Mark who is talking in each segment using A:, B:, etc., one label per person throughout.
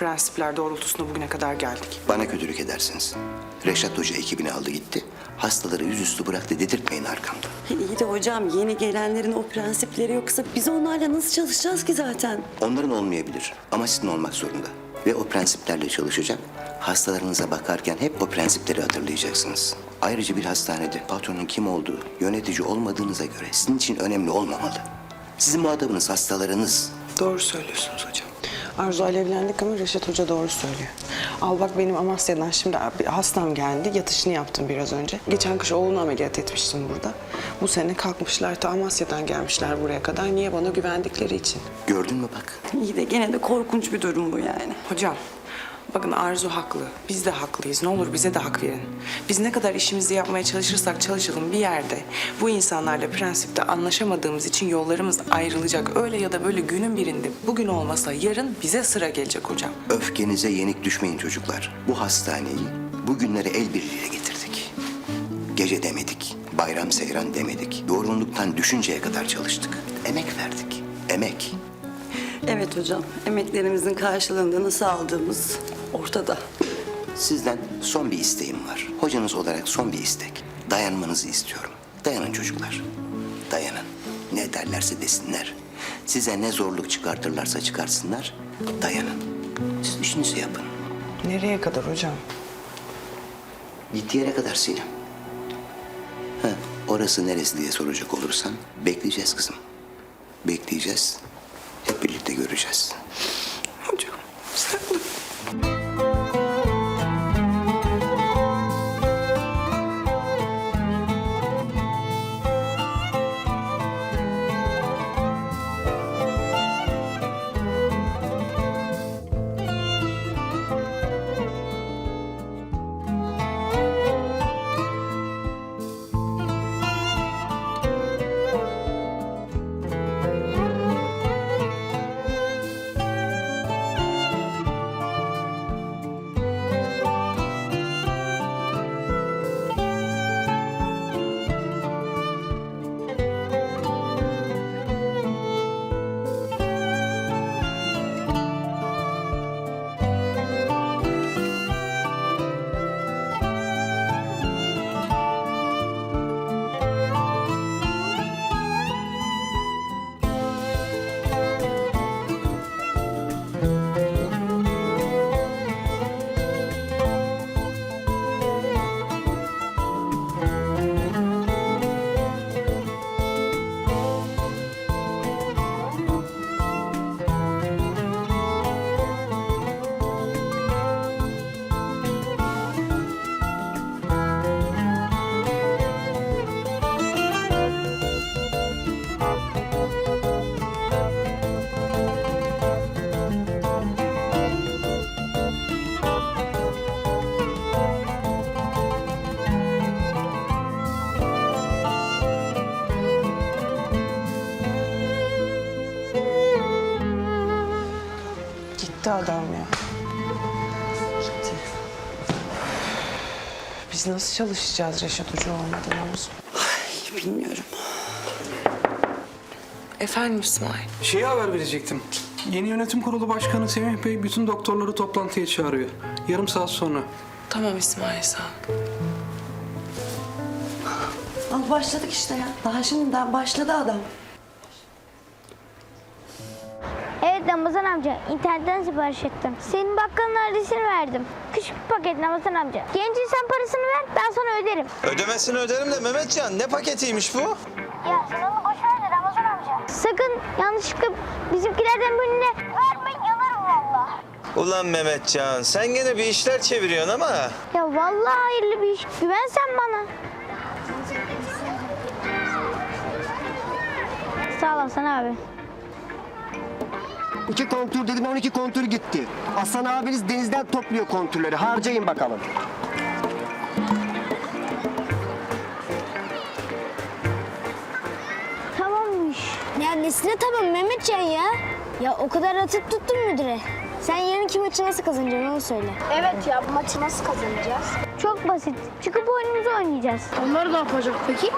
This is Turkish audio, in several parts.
A: prensipler doğrultusunda bugüne kadar geldik.
B: Bana kötülük edersiniz. Reşat Hoca ekibini aldı gitti. Hastaları yüzüstü bıraktı dedirtmeyin arkamda.
C: İyi de hocam yeni gelenlerin o prensipleri yoksa biz onlarla nasıl çalışacağız ki zaten?
B: Onların olmayabilir ama sizin olmak zorunda. Ve o prensiplerle çalışacak. Hastalarınıza bakarken hep o prensipleri hatırlayacaksınız. Ayrıca bir hastanede patronun kim olduğu, yönetici olmadığınıza göre sizin için önemli olmamalı. Sizin muhatabınız hastalarınız.
A: Doğru söylüyorsunuz hocam. Arzu alevlendik ama Reşat Hoca doğru söylüyor. Al bak benim Amasya'dan şimdi bir hastam geldi. Yatışını yaptım biraz önce. Geçen kış oğlunu ameliyat etmiştim burada. Bu sene kalkmışlar ta Amasya'dan gelmişler buraya kadar. Niye bana güvendikleri için.
B: Gördün mü bak?
C: İyi de gene de korkunç bir durum bu yani.
A: Hocam bakın Arzu haklı. Biz de haklıyız. Ne olur bize de hak verin. Biz ne kadar işimizi yapmaya çalışırsak çalışalım bir yerde bu insanlarla prensipte anlaşamadığımız için yollarımız ayrılacak. Öyle ya da böyle günün birinde bugün olmasa yarın bize sıra gelecek hocam.
B: Öfkenize yenik düşmeyin çocuklar. Bu hastaneyi bugünlere el birliğiyle getirdik. Gece demedik, bayram seyran demedik. Yorgunluktan düşünceye kadar çalıştık. Emek verdik. Emek.
C: Evet hocam emeklerimizin karşılığını nasıl aldığımız ortada.
B: Sizden son bir isteğim var. Hocanız olarak son bir istek. Dayanmanızı istiyorum. Dayanın çocuklar. Dayanın. Ne derlerse desinler. Size ne zorluk çıkartırlarsa çıkarsınlar. Dayanın. Siz işinizi yapın.
A: Nereye kadar hocam?
B: Gittiği yere kadar Sinem. Ha, orası neresi diye soracak olursan bekleyeceğiz kızım. Bekleyeceğiz. Hep birlikte göreceğiz.
A: Gitti adam ya. Gitti. Biz nasıl çalışacağız Reşat Hoca olmadan Arzu?
C: Ay, bilmiyorum.
A: Efendim İsmail.
D: Şeyi haber verecektim. Yeni yönetim kurulu başkanı Semih Bey bütün doktorları toplantıya çağırıyor. Yarım saat sonra.
A: Tamam İsmail sağ ol.
C: Al başladık işte ya. Daha şimdiden başladı adam.
E: Evet Ramazan amca, internetten sipariş ettim. Senin bakkalın adresini verdim. Küçük bir paket Ramazan amca. Gelince sen parasını ver, ben sana öderim.
F: Ödemesini öderim de Mehmetcan ne paketiymiş bu?
E: Ya sen onu boş ver de Ramazan amca. Sakın yanlışlıkla bizimkilerden birine verme, yanarım valla.
F: Ulan Mehmetcan sen gene bir işler çeviriyorsun ama.
E: Ya vallahi hayırlı bir iş. Güven sen bana. Sağ olasın abi.
G: İki kontür dedim 12 kontür gitti. Aslan abiniz denizden topluyor kontürleri. Harcayın bakalım.
E: Tamammış. Ya nesine tamam Mehmetcan ya? Ya o kadar atıp tuttun müdüre. Sen yarınki maçı nasıl kazanacaksın onu söyle.
H: Evet ya bu maçı nasıl kazanacağız?
E: Çok basit. Çıkıp oyunumuzu oynayacağız.
H: Onlar ne yapacak peki?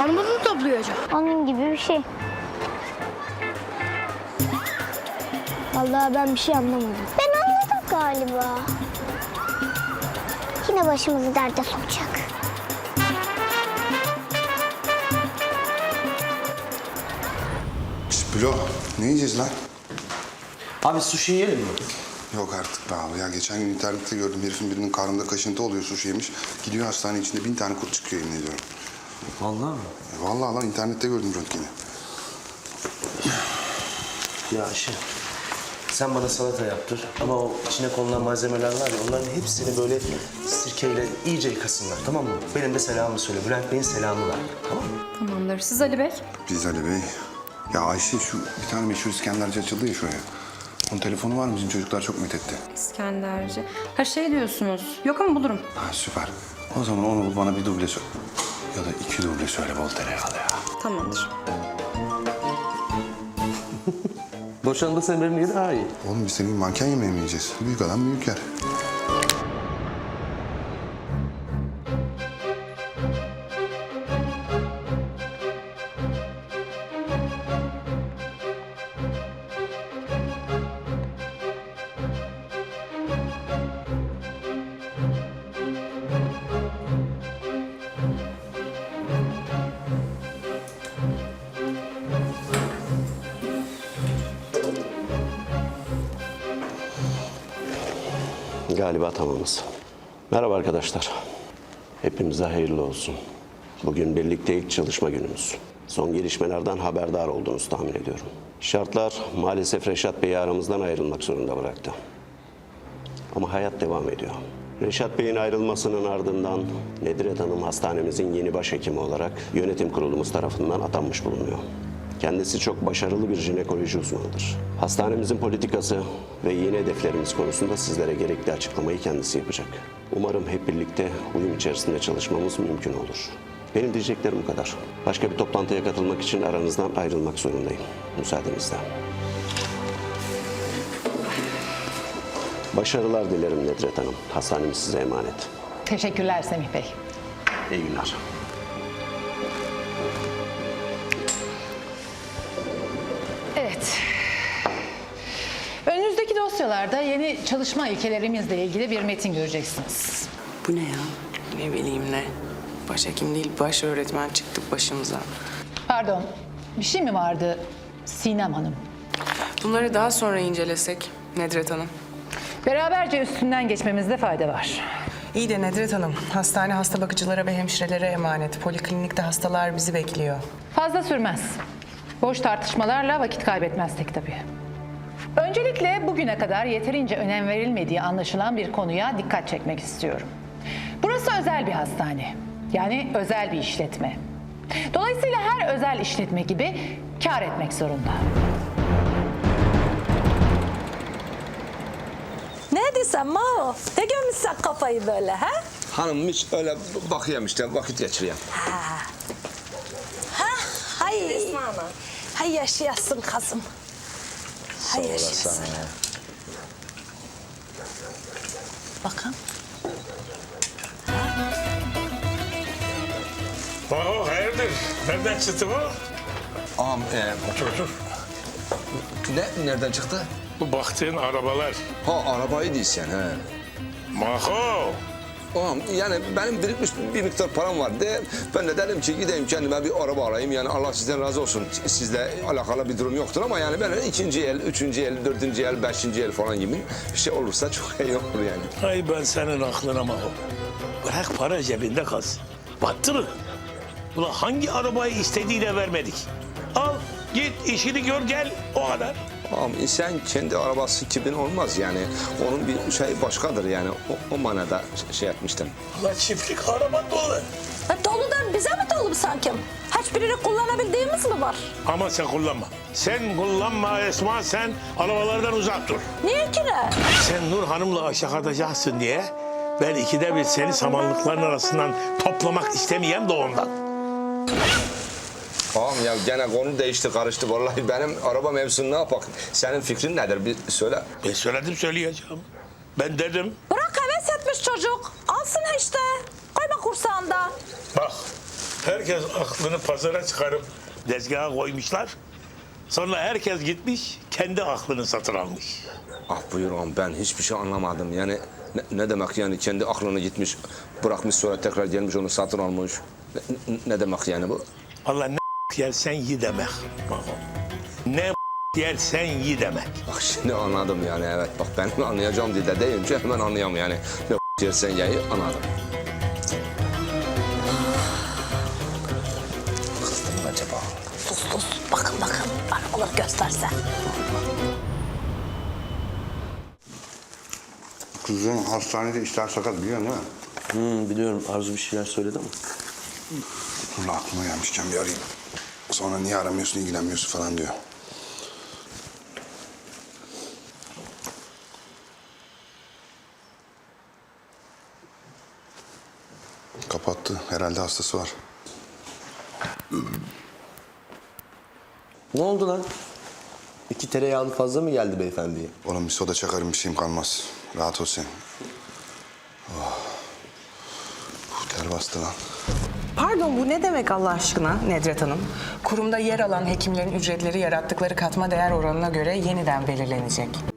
H: Armudu toplayacak.
E: Onun gibi bir şey. Vallahi ben bir şey anlamadım. Ben anladım. galiba. Yine başımızı derde sokacak.
I: Şşt Bilo, ne yiyeceğiz lan?
J: Abi sushi yiyelim mi?
I: Yok artık be abi ya. Geçen gün internette gördüm herifin birinin karnında kaşıntı oluyor sushi yemiş. Gidiyor hastane içinde bin tane kurt çıkıyor yemin ediyorum.
J: Vallahi mi?
I: E, vallahi lan internette gördüm röntgeni.
J: Ya Ayşe, sen bana salata yaptır ama o içine konulan malzemeler var ya onların hepsini böyle sirkeyle iyice yıkasınlar tamam mı? Benim de selamımı söyle. Bülent Bey'in selamı var. Tamam mı?
K: Tamamdır. Siz Ali Bey?
I: Biz Ali Bey. Ya Ayşe şu bir tane meşhur İskenderci açıldı ya şuraya. Onun telefonu var mı? Bizim çocuklar çok methetti.
K: İskenderci. Ha şey diyorsunuz. Yok ama bulurum.
I: Ha süper. O zaman onu bul bana bir duble söyle. Ya da iki duble söyle bol tereyağlı ya.
K: Tamamdır.
J: Boşanma sen benim iyi daha iyi.
I: Oğlum biz senin manken yemeği mi yiyeceğiz? Büyük adam büyük yer.
J: Galiba tamamız. Merhaba arkadaşlar. Hepimize hayırlı olsun. Bugün birlikte ilk çalışma günümüz. Son gelişmelerden haberdar olduğunuzu tahmin ediyorum. Şartlar maalesef Reşat Bey'i aramızdan ayrılmak zorunda bıraktı. Ama hayat devam ediyor. Reşat Bey'in ayrılmasının ardından Nedret Hanım hastanemizin yeni başhekimi olarak yönetim kurulumuz tarafından atanmış bulunuyor. Kendisi çok başarılı bir jinekoloji uzmanıdır. Hastanemizin politikası ve yeni hedeflerimiz konusunda sizlere gerekli açıklamayı kendisi yapacak. Umarım hep birlikte uyum içerisinde çalışmamız mümkün olur. Benim diyeceklerim bu kadar. Başka bir toplantıya katılmak için aranızdan ayrılmak zorundayım. Müsaadenizle. Başarılar dilerim Nedret Hanım. Hastanemiz size emanet.
L: Teşekkürler Semih Bey.
J: İyi günler.
L: Evet. Önünüzdeki dosyalarda yeni çalışma ilkelerimizle ilgili bir metin göreceksiniz.
C: Bu ne ya?
A: Ne bileyim ne. Başhekim değil baş öğretmen çıktık başımıza.
L: Pardon, bir şey mi vardı Sinem Hanım?
A: Bunları daha sonra incelesek Nedret Hanım.
L: Beraberce üstünden geçmemizde fayda var.
A: İyi de Nedret Hanım, hastane hasta bakıcılara ve hemşirelere emanet. Poliklinikte hastalar bizi bekliyor.
L: Fazla sürmez. Boş tartışmalarla vakit kaybetmezsek tabii. Öncelikle bugüne kadar yeterince önem verilmediği anlaşılan bir konuya dikkat çekmek istiyorum. Burası özel bir hastane. Yani özel bir işletme. Dolayısıyla her özel işletme gibi kar etmek zorunda.
K: Ne diyorsun Mao? Ne gömmüşsen kafayı böyle ha?
F: Hanım hiç öyle bakıyorum işte vakit geçiriyorum.
K: Ha? Hay. Hay yaşayasın kızım. Hay yaşayasın. Bakın.
F: Oho hayırdır? Nereden çıktı bu?
M: Ağam, e,
F: Otur otur.
M: ne, nereden çıktı?
F: Bu baktığın arabalar.
M: Ha, arabayı değilsen he.
F: Maho.
M: Ağam, yani benim birikmiş bir miktar param var de ben de dedim ki gideyim kendime bir araba alayım. Yani Allah sizden razı olsun. Sizle alakalı bir durum yoktur ama yani ben ikinci el, üçüncü el, dördüncü el, beşinci el falan gibi bir şey olursa çok iyi olur yani.
F: Ay ben senin aklına Maho. Bırak para cebinde kalsın. Battırır. Ulan hangi arabayı istediğine vermedik. Al git işini gör gel o kadar.
M: Ağam insan kendi arabası gibi olmaz yani. Onun bir şey başkadır yani. O, o manada şey etmiştim.
F: Ulan çiftlik araba dolu.
K: Doludan bize mi dolu sanki? Hiçbirini kullanabildiğimiz mi var?
F: Ama sen kullanma. Sen kullanma Esma sen arabalardan uzak dur.
K: Niye ki ne?
F: Sen Nur Hanım'la aşağı atacaksın diye ben ikide bir seni samanlıkların arasından toplamak istemeyem de ondan.
M: Ağam ya gene konu değişti karıştı vallahi benim araba mevzusunu ne yapak? Senin fikrin nedir bir söyle.
F: Ben söyledim söyleyeceğim. Ben dedim
K: Bırak heves etmiş çocuk. Alsın işte. Koyma kursağında.
F: bak herkes aklını pazara çıkarıp dezgaha koymuşlar. Sonra herkes gitmiş, kendi aklını satın almış.
M: Ah buyur ağam ben hiçbir şey anlamadım. Yani ne, ne demek yani kendi aklını gitmiş bırakmış sonra tekrar gelmiş onu satın almış. Ne, ne- ne demek yani bu?
F: Allah ne yersen yi demek. Ne yersen yi demek.
M: Bak şimdi anladım yani evet bak ben anlayacağım diye de deyince hemen anlayam yani. Ne yersen yayı anladım. Kızdım mı acaba?
K: Sus sus. Bakın bakın. Arabaları göstersen.
I: Kızın hastanede işler sakat biliyorsun değil mi?
J: Hmm, biliyorum Arzu bir şeyler söyledi ama.
I: Dur aklıma gelmişken bir arayayım. Sonra niye aramıyorsun, ilgilenmiyorsun falan diyor. Kapattı. Herhalde hastası var.
G: Ne oldu lan? İki tereyağlı fazla mı geldi beyefendiye?
I: Oğlum bir soda çakarım bir şeyim kalmaz. Rahat ol sen. Oh. Ter bastı lan.
A: Pardon bu ne demek Allah aşkına Nedret Hanım? Kurumda yer alan hekimlerin ücretleri yarattıkları katma değer oranına göre yeniden belirlenecek.